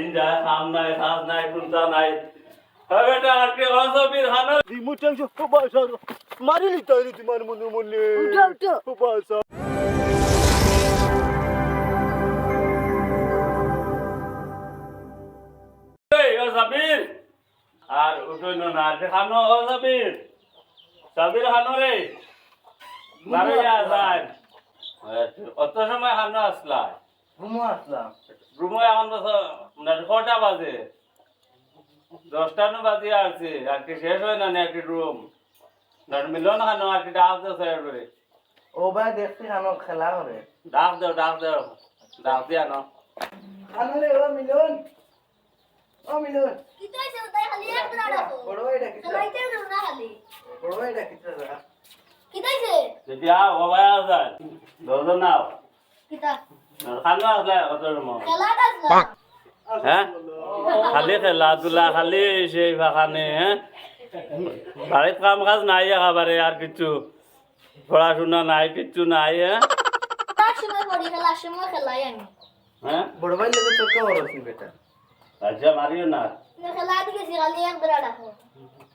দিন খাম নাই খাস নাই কুন্তা নাই। হ্যাঁ অসবির হানো মারিলি তাই তোমার মনে মনে। উঠো, উঠো। বাসা সাবির। আর উঠইনো না আজকে খানো ও সাবির। সাবির হানো রে। বারে আসান অত সময় খানো আসলা ঘুমো আসলাম। রুমে এখন কটা বাজে? দশটা নো বাজে আসছে। আর কি শেষ হয় না একটি রুম মিলন খানো আর কি ডাক দেও স্যার করে। ও ভাই দেখছি আনো খেলা করে ডাক দেও ডাক দেও। ডাক দিয়ে আনো। আনো রে ও মিলন। ও মিলন। কিতো হইছে তাই খালি এক রাখো বড় ভাই ডাকিছ খালাইতে না খালি বড় ভাই ডাকিছ কিতো হইছে যদি আও ও ভাই আসান দশজন নাও। কিতা? খানো আসলে অত রুম খেলাটা না হ্যাঁ? খালি খেলাধুলা খালি সেই ফাঁকানে হ্যাঁ? বাড়িত কাম কাজ নাই একেবারে আর কিছু পড়াশোনা নাই কিচ্ছু নাই হ্যাঁ? হ্যাঁ? বড় ভাই লোকে তো কে বড় বেটা? আচ্ছা মারিও না। খেলা খালি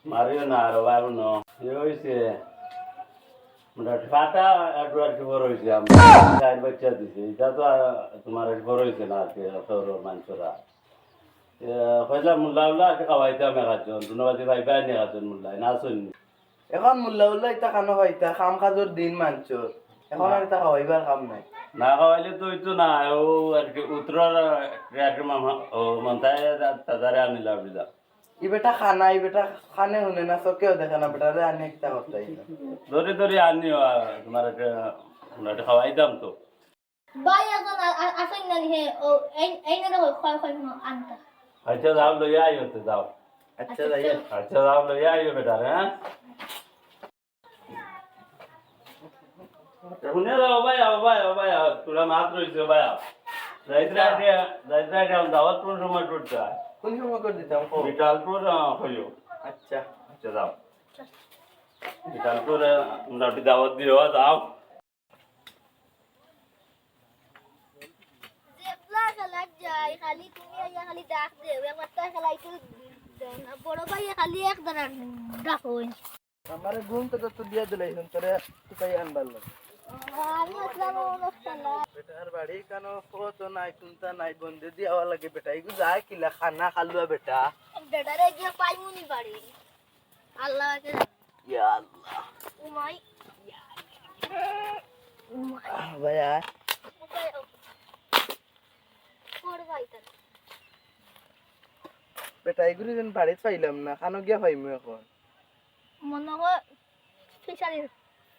মারিও না আর ভাই মোটামুটি ফাটা একটু একটু বড় হয়েছে আমার চার বাচ্চা দিছে। এটা তো তোমার বড় হয়েছে না আর কি মানুষরা। কইলা মুল্লা উল্লা খাওয়াইতাম একাজন দুনবাদি ভাই ভাই একাজন মুল্লাই না শুনি। এখন মোল্লা উল্লা ইতা খানো হইতা খাম খাজর দিন মানছর। এখন আর ইতা খাওয়াইবার কাম নাই। না খাওয়াইলে তো হইতো না ও আর কি উত্তর মন্তায় তাদারে আনিলাম ই বেটা খানা ই বেটা খানে শুনে না চকেও দেখে না বেটা রে আনি একটা করতে ধরে ধরে আনিও আর তোমার একটা একটা খাওয়াইতাম তো। বাই এখন আসেন না হে ও এই এই না দেখো খয় খয় আনতা। আচ্ছা যাও লইয়া আইও তো যাও। আচ্ছা যাইয়ে আচ্ছা যাও লইয়া আইও বেটা হ্যাঁ। শুনে যাও ভাই আও ভাই আও ভাই তোরা মাত রইছে ভাই। আও রাইতে রাইতে রাইতে রাইতে আমি দাওয়াত কোন সময় হয়? কোন সময় করে দিতাম? বিকালপুর হইও। আচ্ছা। আচ্ছা যাও। বিকালপুর মোটামুটি দাওয়াত দিও যাও খেলা তুমি আইয়া খালি ডাক দে একবার তাই খেলাইতে না। বড় ভাই খালি এক দিন ডাকো। আমারে ঘুম তো তো দিয়া দিলাই তোরে তুই আনবার লাগে। বেটার বাড়ি কেন কত নাই চিন্তা নাই বন্ধে দিয়াওয়া লাগে বেটা। এগু যায় কিলা খানা খালুয়া বেটা। বেটারে গিয়ে পাইমুনি বাড়ি ইয়া আল্লাহ। উমাই। ভাইয়া। বেটা এগুলি যেন বাড়িতে পাইলাম না খানো গিয়া পাইমু এখন? মনে হয়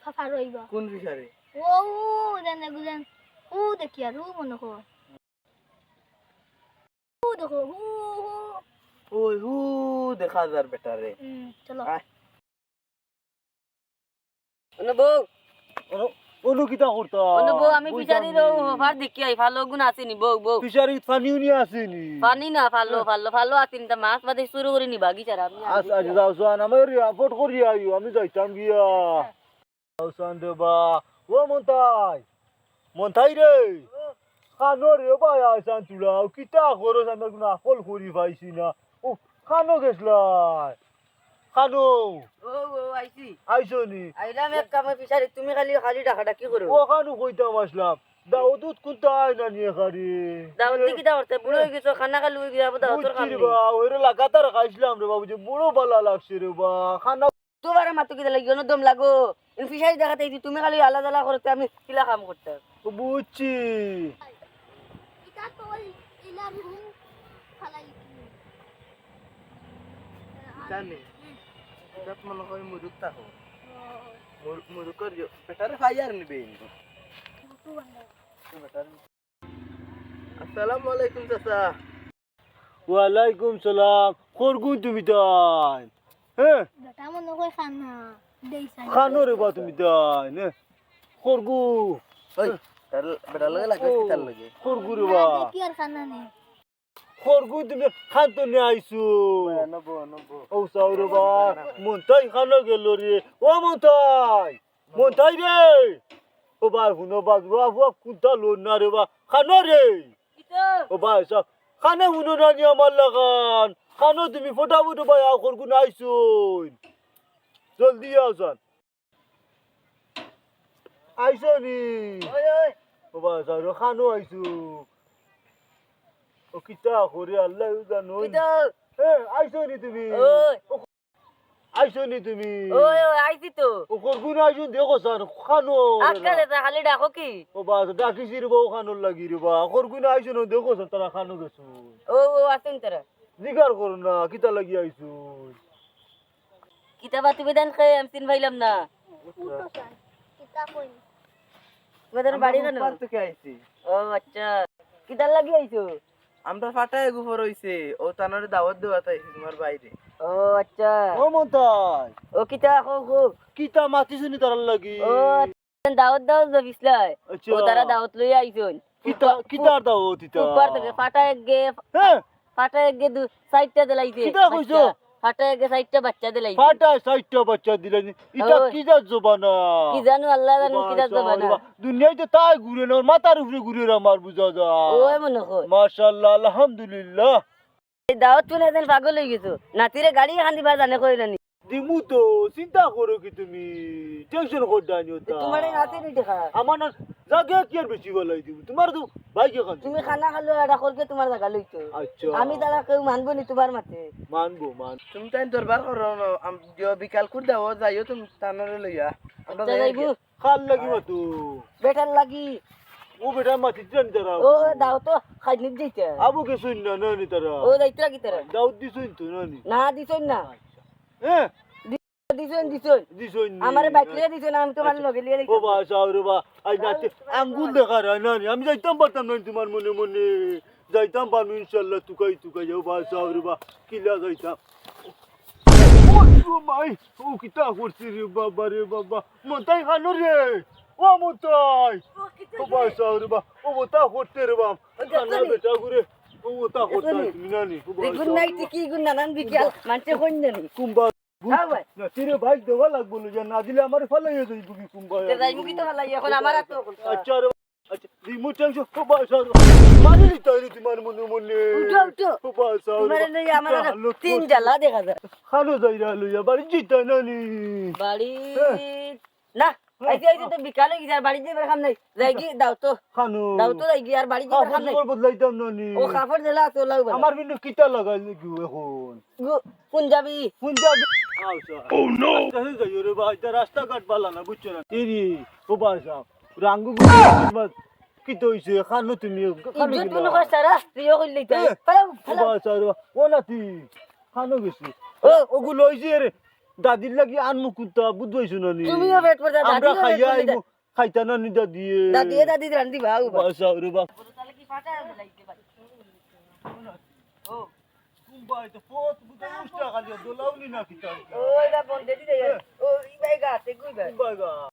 ফাফা রইবা। কোন ও দেন ও দেখি আর ও মনে কর ও দেখো হু হু। ওই হু দেখা যার বেটা রে। চলো। অনুভব করতা? অনুভব আমি ফিশারির অফার দেখি আই ভালো গুণ আসেনি বউ বউ। ফিসারি পানিও নিয়ে আসেনি। পানি না ফালো ফালো ফালো আসেনি তা মাছ বাদে শুরু করে নিবা গিচার আমি আচ্ছা আচ্ছা যাও সান আমার রিপোর্ট করি আইও আমি যাইতাম গিয়া। যাও সান দেবা ও মন্তাই মন্তাই রে খানো রে ভাই আইসান তুলা কিতা করো আমি কোনো আকল করি পাইছি না ও খানো গেছলাই খানো ও ও আইছি আইসো নি আইলাম এক কামে ফিশারি তুমি খালি খালি টাকা ডাকি করো ও খানো কইতাম আসলাম দাও দুধ কোনটা আইনা নিয়ে খারি দাওয়াত দিকে দাওয়াতে বুড়ো হয়ে গেছো খানা খালি হয়ে গেছে দাওয়াতর কাম বুঝছি রে নেই বা ওরে লাগাতার খাইছিলাম রে বাবু যে বুড়ো বালা লাগছে রে বা খানা দুবারে মাতো কি লাগি দম লাগো ফিশারি দেখাতে আইছি, তুমি খালি আলাদা আলাদা করতে আমি কিলা কাম করতে বুঝছি। জানি তাত মনে হয় মুরুক থাকো। মুরুক করিও বেটারে নিবে আসসালামু আলাইকুম চাচা। ওয়ালাইকুম সালাম। করগুন তুমি তাই? হ্যাঁ? বেটা মনে খানা দেইছাই খানো রে বা তুমি তাই নে। করগু। ওই তার বেটা লাগে লাগে তার লাগে? করগু রে বা কি আর খানা নেই করগু তুমি খান তো নিয়ে আইছো ও সাউ রে বা মন্তাই খানো গেল রে। ও মন্তাই মন্তাই রে। ও ভাই হুনো বাজ বাবা কুন্তা লোন না রে বা। খানো রে। ও ভাই সব খানে শুনো নানি আমার লাগান। খানো তুমি ফটাফট আখর গুণ আইসুন। জলদি আসান আইসো নি। বাবা স্যার খানো আইসু। ও কিতা করে আল্লাহ জানো। কিতা? এ নি তুমি। আইসো নি তুমি। ওই ওই আইছি তো। ওখর গুণ আইসুন দেখো স্যার খানো আজকাল এটা খালি ডাকো কি? ও বা ডাকিছি রে বউ খানোর লাগি রে বা ওখর গুণ আইসুন দেখো স্যার তারা খানো গেছো। ও ও আসুন তোরা। জিগার করো না কিতা লাগি আইসুন কিতাবা তুমি দেন খেয়ে আমি চিন পাইলাম না। কিতা তোমাদের বাড়ি কেন? ও আচ্ছা। কিতার লাগি আইছো? আমরা ফাটায় গুফর হইছে ও তানোর দাওয়াত দেওয়া তাইছি তোমার বাইরে। ও আচ্ছা। ও মন্তাই ও কিতা খো খো কিতা মাতিছুনি তারার লাগি? ও দাওয়াত দাওয়াত জবিসলাই আচ্ছা। ও তারা দাওয়াত লই আইছন। কিতা কিতার দাও তিতা উপর থেকে ফাটা এক গে হ্যাঁ। ফাটা এক গে দু সাইডটা দিলাইছে। কিতা কইছো? ফাটা এক গে সাইডটা বাচ্চা এটা কি যা জবানা? কি জানো আল্লাহ জানো কি দাস বানা দুনিয়াতে তাই ঘুরে না মাথার উপরে ঘুরে আমার বুঝা যা। ও মনে কর মাশাআল্লাহ আলহামদুলিল্লাহ। এই দাওয়াত শুনে এদিন পাগল হয়ে গেছো। নাতিরে গাড়ি খান্দি বা জানে কই রানি দিমু তো চিন্তা করো কি তুমি? টেনশন করতে আনি তোমার এই নাতি নিতে খা আমার না জাগে কি আর বেশি গলাই দিব তোমার তো ভাইকে খান। তুমি খানা খালো এটা করকে তোমার জায়গা লইতো। আচ্ছা। আমি তারা কেউ মানবো নি তোমার মাতে মানবো মান তুমি তাই দরবার করো না। আম- দিও বিকাল করে দাও যাইও তুমি তানোরে লইয়া। আমরা আচ্ছা, যাইবো। খাল লাগি তো বেটার লাগি। ও বেটা মাতি জান তারা। ও দাও তো খাই নিত দিতে আবু কে শুন না নানি তারা। ও দাইত্রা কি তারা। দাউদ দি শুন তো নানি না। দিছন না। হ্যাঁ? দিছন দিছন। দি শুন আমারে বাইক লিয়ে দিছন আমি তোমার লগে লিয়ে ও বা সাউরে বা। আই নাতে আঙ্গুল দেখা রা নানি আমি যাইতাম পারতাম না তোমার মনে মনে। যাইতাম পারব ইনশাল্লাহ তুকাই তুকাই। যাও বা সাউরে বা কিলা যাইতাম। ও মাই ও কিতা করছি রে বাবা রে বাবা। মন্তাই খানো রে। ও মন্তাই ও বা সাউরে বা ও মতা করতে রে বাপ। বেটা ঘুরে। তিন জ্বালা দেখা যায় খালো যাইরা লইয়া বাড়ি জিতা নানি বাড়ি না আইতে আইতে তো বিকালে গিয়ে আর বাড়ি কাম নাই। যাই কি দাও তো। খানো। দাও তো যাই গিয়ে আর বাড়ি যাবার কাম নাই। কাপড় বদলাইতাম নানি। ও কাপড় দিলা তো লাগবে আমার কিন্তু কিতা লাগাই লাগি এখন? যাবি পুঞ্জাবি। ও নো। কাছে যাইও রে ভাই তা রাস্তা কাট বালা না বুঝছ না তেরি ও বা সাউ রাঙ্গু কি তো। হইছে খানো তুমি খানো ইজ্জত মনে করে সারা তুইও কইলি তাই এ, পালাও ও পালাও বা ও নাতি। খানো গেছি। ও। ওগুলো হইছে রে দাদির লাগি আনমু কুত্তা বুঝবাইছো না নি তুমিও পেট পড়া দাদি আমরা খাইয়া আইমু খাইতা না নি দাদি দাদি দাদি রান্দি ভাগ বা সাউ রে বা তাহলে কি ফাটা লাইতে ভাই ও কুম্বাই তো পোত বুঝা উস্তা খালি দোলাউনি না কিতা ওইটা বন্ধ দিতে ও এই ভাই গাতে কই ভাই কুম্বাই গা